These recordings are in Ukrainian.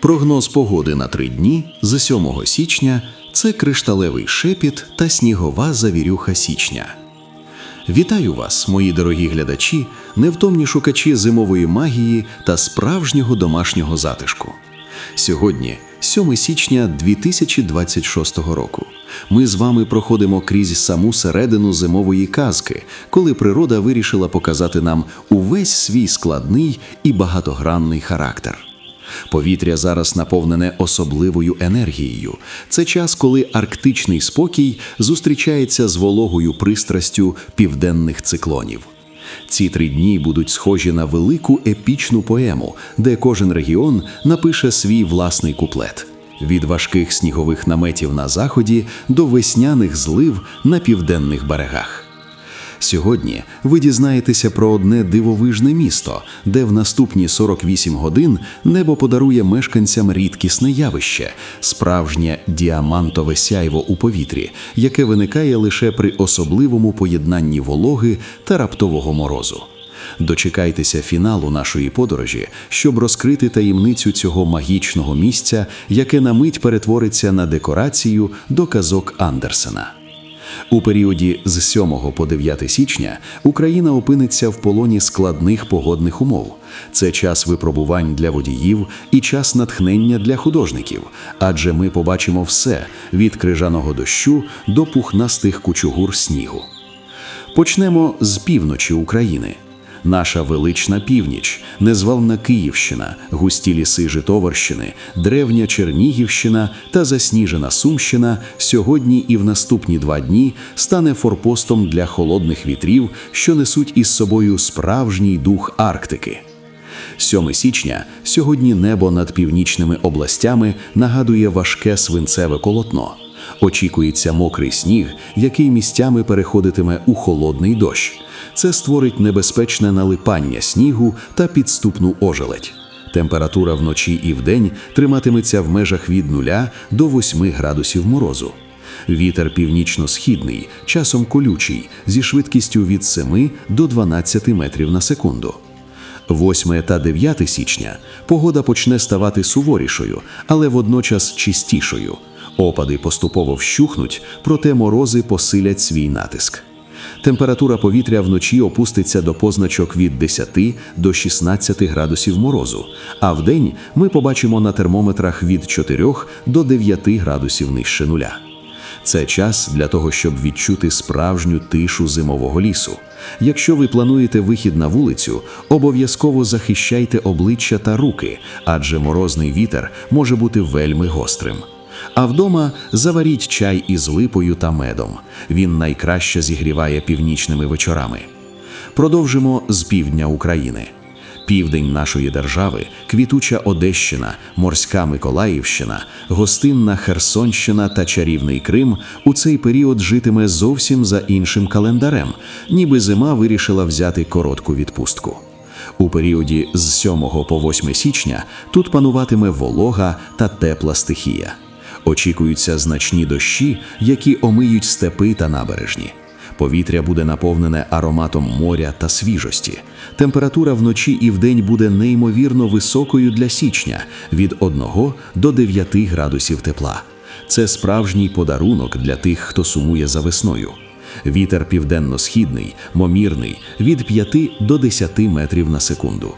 Прогноз погоди на три дні з 7 січня це кришталевий шепіт та снігова завірюха січня. Вітаю вас, мої дорогі глядачі, невтомні шукачі зимової магії та справжнього домашнього затишку. Сьогодні, 7 січня 2026 року, ми з вами проходимо крізь саму середину зимової казки, коли природа вирішила показати нам увесь свій складний і багатогранний характер. Повітря зараз наповнене особливою енергією. Це час, коли арктичний спокій зустрічається з вологою пристрастю південних циклонів. Ці три дні будуть схожі на велику епічну поему, де кожен регіон напише свій власний куплет. Від важких снігових наметів на заході до весняних злив на південних берегах. Сьогодні ви дізнаєтеся про одне дивовижне місто, де в наступні 48 годин небо подарує мешканцям рідкісне явище, справжнє діамантове сяйво у повітрі, яке виникає лише при особливому поєднанні вологи та раптового морозу. Дочекайтеся фіналу нашої подорожі, щоб розкрити таємницю цього магічного місця, яке на мить перетвориться на декорацію до казок Андерсена. У періоді з 7 по 9 січня Україна опиниться в полоні складних погодних умов. Це час випробувань для водіїв і час натхнення для художників, адже ми побачимо все від крижаного дощу до пухнастих кучугур снігу. Почнемо з півночі України. Наша велична північ, незвална Київщина, густі ліси Житомирщини, древня Чернігівщина та засніжена Сумщина сьогодні і в наступні два дні стане форпостом для холодних вітрів, що несуть із собою справжній дух Арктики. 7 січня сьогодні небо над північними областями нагадує важке свинцеве полотно. Очікується мокрий сніг, який місцями переходитиме у холодний дощ. Це створить небезпечне налипання снігу та підступну ожеледь. Температура вночі і вдень триматиметься в межах від 0 до 8 градусів морозу. Вітер північно-східний, часом колючий, зі швидкістю від 7 до 12 метрів на секунду. 8 та 9 січня погода почне ставати суворішою, але водночас чистішою. Опади поступово вщухнуть, проте морози посилять свій натиск. Температура повітря вночі опуститься до позначок від 10 до 16 градусів морозу, а вдень ми побачимо на термометрах від 4 до 9 градусів нижче нуля. Це час для того, щоб відчути справжню тишу зимового лісу. Якщо ви плануєте вихід на вулицю, обов'язково захищайте обличчя та руки, адже морозний вітер може бути вельми гострим. А вдома заваріть чай із липою та медом. Він найкраще зігріває північними вечорами. Продовжимо з півдня України. Південь нашої держави, квітуча Одещина, морська Миколаївщина, гостинна Херсонщина та чарівний Крим у цей період житиме зовсім за іншим календарем, ніби зима вирішила взяти коротку відпустку. У періоді з 7 по 8 січня тут пануватиме волога та тепла стихія. Очікуються значні дощі, які омиють степи та набережні. Повітря буде наповнене ароматом моря та свіжості. Температура вночі і вдень буде неймовірно високою для січня від 1 до 9 градусів тепла. Це справжній подарунок для тих, хто сумує за весною. Вітер південно-східний, момірний від 5 до 10 метрів на секунду.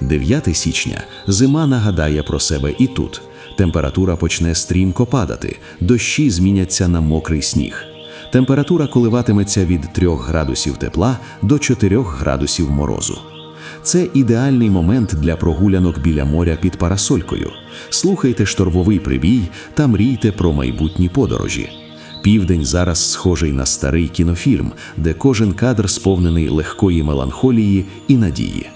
9 січня зима нагадає про себе і тут. Температура почне стрімко падати, дощі зміняться на мокрий сніг. Температура коливатиметься від 3 градусів тепла до 4 градусів морозу. Це ідеальний момент для прогулянок біля моря під парасолькою. Слухайте штормовий прибій та мрійте про майбутні подорожі. Південь зараз схожий на старий кінофільм, де кожен кадр сповнений легкої меланхолії і надії.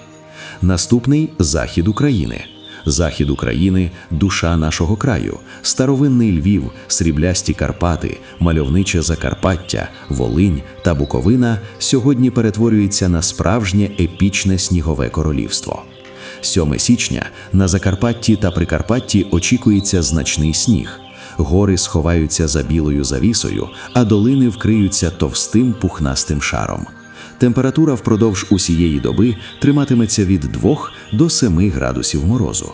Наступний захід України. Захід України душа нашого краю, старовинний Львів, сріблясті Карпати, мальовниче Закарпаття, Волинь та Буковина сьогодні перетворюються на справжнє епічне снігове королівство. 7 січня на Закарпатті та Прикарпатті очікується значний сніг. Гори сховаються за білою завісою, а долини вкриються товстим пухнастим шаром. Температура впродовж усієї доби триматиметься від 2 до 7 градусів морозу.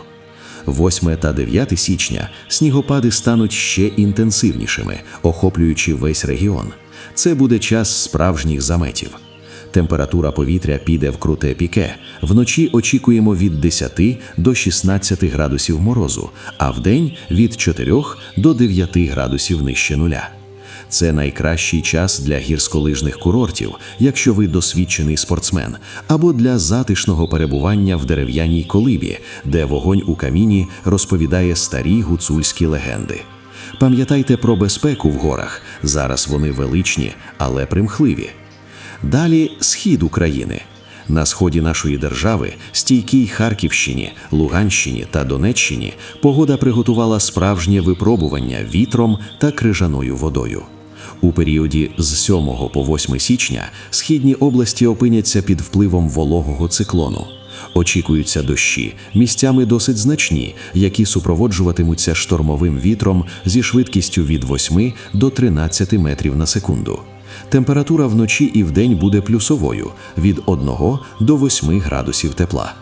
8 та 9 січня снігопади стануть ще інтенсивнішими, охоплюючи весь регіон. Це буде час справжніх заметів. Температура повітря піде в круте піке. Вночі очікуємо від 10 до 16 градусів морозу, а вдень від 4 до 9 градусів нижче нуля. Це найкращий час для гірськолижних курортів, якщо ви досвідчений спортсмен, або для затишного перебування в дерев'яній колибі, де вогонь у каміні розповідає старі гуцульські легенди. Пам'ятайте про безпеку в горах. Зараз вони величні, але примхливі. Далі схід України. На сході нашої держави, стійкій Харківщині, Луганщині та Донеччині, погода приготувала справжнє випробування вітром та крижаною водою. У періоді з 7 по 8 січня східні області опиняться під впливом вологого циклону. Очікуються дощі, місцями досить значні, які супроводжуватимуться штормовим вітром зі швидкістю від 8 до 13 метрів на секунду. Температура вночі і вдень буде плюсовою від 1 до 8 градусів тепла.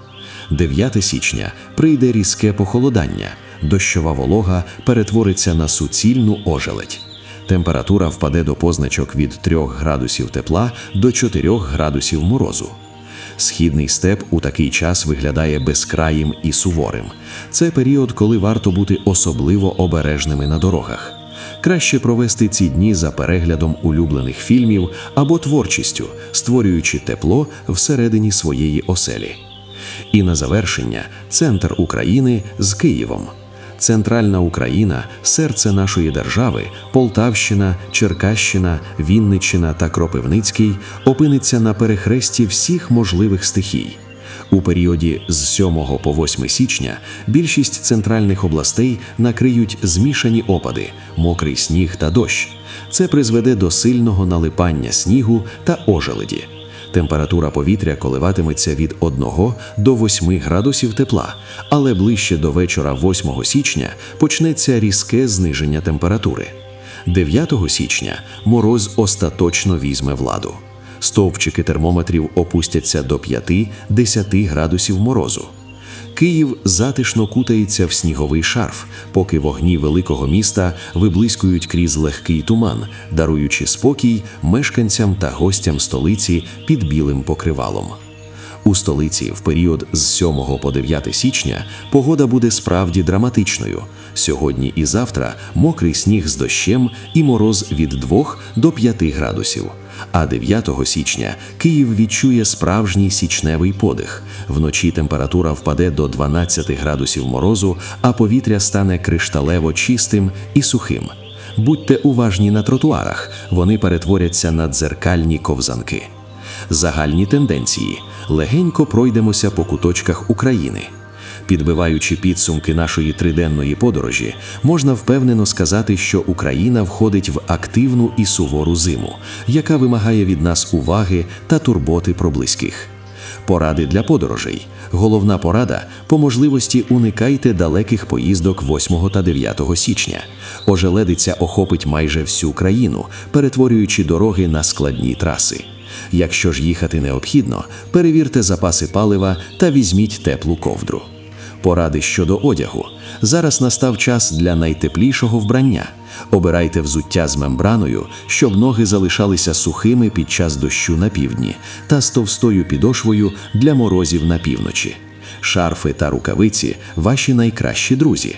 9 січня прийде різке похолодання, дощова волога перетвориться на суцільну ожеледь. Температура впаде до позначок від 3 градусів тепла до 4 градусів морозу. Східний степ у такий час виглядає безкраїм і суворим. Це період, коли варто бути особливо обережними на дорогах. Краще провести ці дні за переглядом улюблених фільмів або творчістю, створюючи тепло всередині своєї оселі. І на завершення центр України з Києвом. Центральна Україна, серце нашої держави, Полтавщина, Черкащина, Вінниччина та Кропивницький опиниться на перехресті всіх можливих стихій. У періоді з 7 по 8 січня більшість центральних областей накриють змішані опади, мокрий сніг та дощ. Це призведе до сильного налипання снігу та ожеледі. Температура повітря коливатиметься від 1 до 8 градусів тепла, але ближче до вечора 8 січня почнеться різке зниження температури. 9 січня мороз остаточно візьме владу. Стовпчики термометрів опустяться до 5-10 градусів морозу. Київ затишно кутається в сніговий шарф, поки вогні великого міста виблискують крізь легкий туман, даруючи спокій мешканцям та гостям столиці під білим покривалом. У столиці в період з 7 по 9 січня погода буде справді драматичною. Сьогодні і завтра мокрий сніг з дощем і мороз від 2 до 5 градусів. А 9 січня Київ відчує справжній січневий подих. Вночі температура впаде до 12 градусів морозу, а повітря стане кришталево чистим і сухим. Будьте уважні на тротуарах, вони перетворяться на дзеркальні ковзанки. Загальні тенденції. Легенько пройдемося по куточках України. Підбиваючи підсумки нашої триденної подорожі, можна впевнено сказати, що Україна входить в активну і сувору зиму, яка вимагає від нас уваги та турботи про близьких. Поради для подорожей. Головна порада по можливості уникайте далеких поїздок 8 та 9 січня. Ожеледиця охопить майже всю країну, перетворюючи дороги на складні траси. Якщо ж їхати необхідно, перевірте запаси палива та візьміть теплу ковдру. Поради щодо одягу. Зараз настав час для найтеплішого вбрання. Обирайте взуття з мембраною, щоб ноги залишалися сухими під час дощу на півдні, та з товстою підошвою для морозів на півночі. Шарфи та рукавиці ваші найкращі друзі.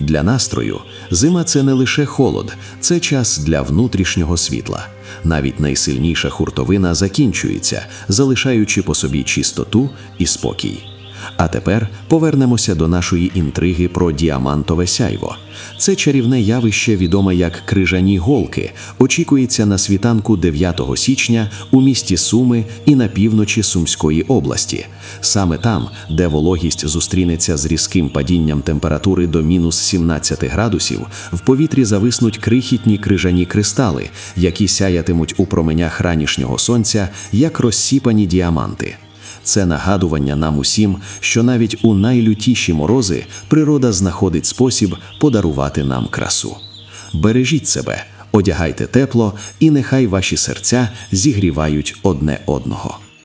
Для настрою зима це не лише холод, це час для внутрішнього світла. Навіть найсильніша хуртовина закінчується, залишаючи по собі чистоту і спокій. А тепер повернемося до нашої інтриги про діамантове сяйво. Це чарівне явище, відоме як крижані голки, очікується на світанку 9 січня у місті Суми і на півночі Сумської області. Саме там, де вологість зустрінеться з різким падінням температури до мінус 17 градусів, в повітрі зависнуть крихітні крижані кристали, які сяятимуть у променях ранішнього сонця, як розсіпані діаманти. Це нагадування нам усім, що навіть у найлютіші морози природа знаходить спосіб подарувати нам красу. Бережіть себе, одягайте тепло, і нехай ваші серця зігрівають одне одного.